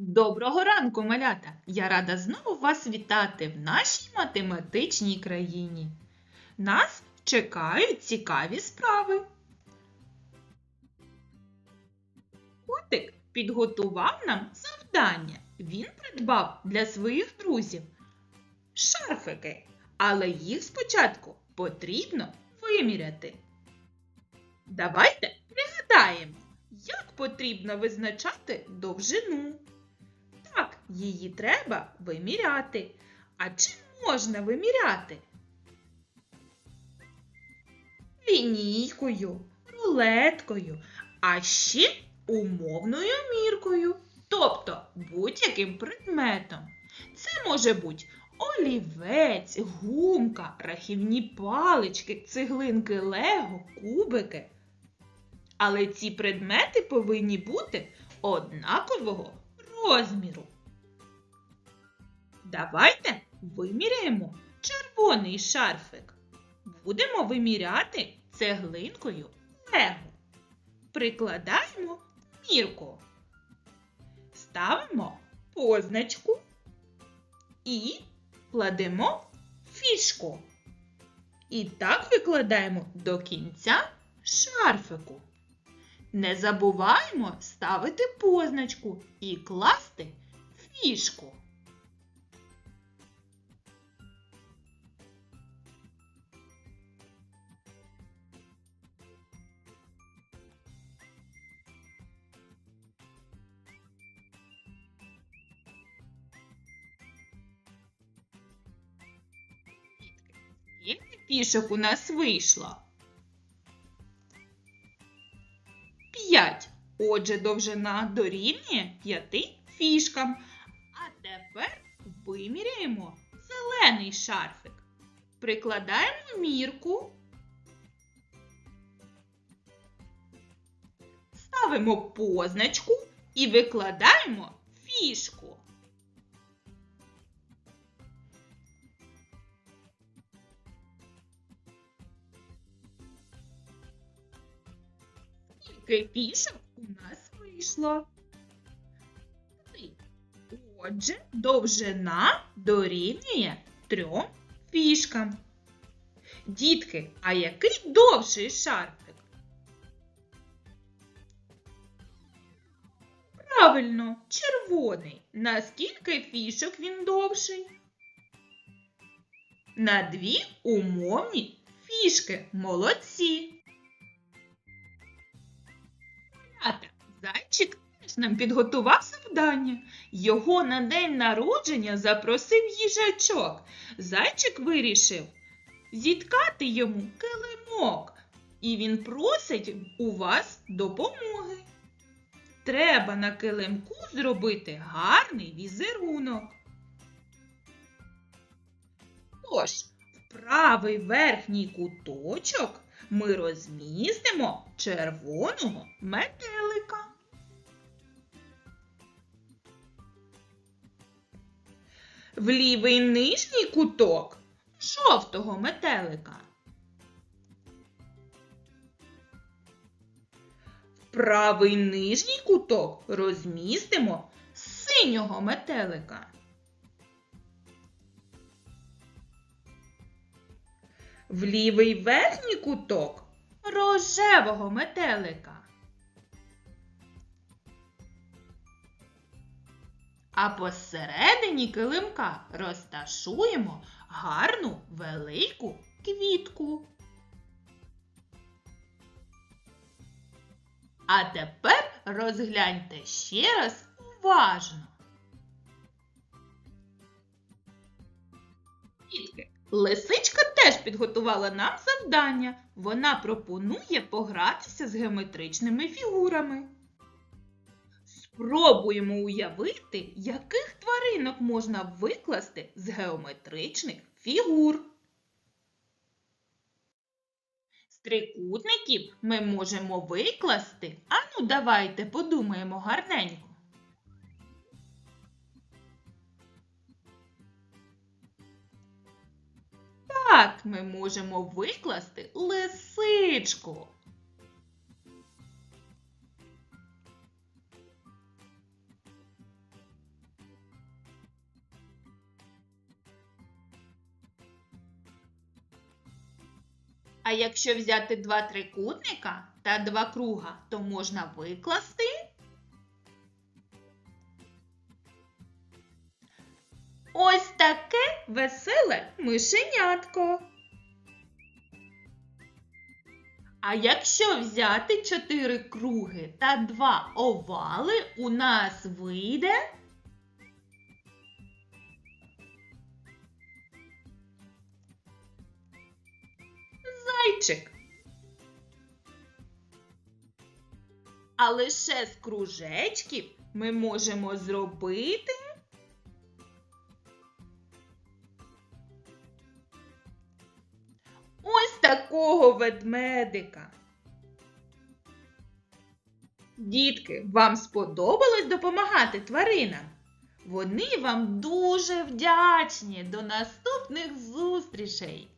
Доброго ранку, малята! Я рада знову вас вітати в нашій математичній країні. Нас чекають цікаві справи. Котик підготував нам завдання. Він придбав для своїх друзів шарфики, але їх спочатку потрібно виміряти. Давайте пригадаємо, як потрібно визначати довжину. Її треба виміряти. А чим можна виміряти? Лінійкою, рулеткою, а ще умовною міркою, тобто будь-яким предметом. Це може бути олівець, гумка, рахівні палички, цеглинки лего, кубики. Але ці предмети повинні бути однакового розміру. Давайте виміряємо червоний шарфик. Будемо виміряти цеглинкою лего. Прикладаємо мірку. Ставимо позначку і кладемо фішку. І так викладаємо до кінця шарфику. Не забуваємо ставити позначку і класти фішку. Фішок у нас вийшло? 5. Отже, довжина дорівнює 5 фішкам. А тепер виміряємо зелений шарфик. Прикладаємо мірку. Ставимо позначку і викладаємо фішку. Фішок у нас вийшло? Отже, довжина дорівнює трьом фішкам. Дітки, а який довший шарфик? Правильно, червоний. На скільки фішок він довший? На дві умовні фішки. Молодці. Нам підготував завдання. Його на день народження запросив їжачок. Зайчик вирішив зіткати йому килимок. І він просить у вас допомоги. Треба на килимку зробити гарний візерунок. Тож, в правий верхній куточок ми розмістимо червоного метелика. В лівий нижній куток жовтого метелика. В правий нижній куток розмістимо синього метелика. В лівий верхній куток рожевого метелика. А посередині килимка розташуємо гарну велику квітку. А тепер розгляньте ще раз уважно. Лисичка теж підготувала нам завдання. Вона пропонує погратися з геометричними фігурами. Спробуємо уявити, яких тваринок можна викласти з геометричних фігур. З трикутників ми можемо викласти. Ану, давайте подумаємо гарненько. Так, ми можемо викласти лисичку. А якщо взяти два трикутника та два круга, то можна викласти ось таке веселе мишенятко. А якщо взяти чотири круги та два овали, у нас вийде зайчик. А лише з кружечків ми можемо зробити ось такого ведмедика. Дітки, вам сподобалось допомагати тваринам? Вони вам дуже вдячні. До наступних зустрічей!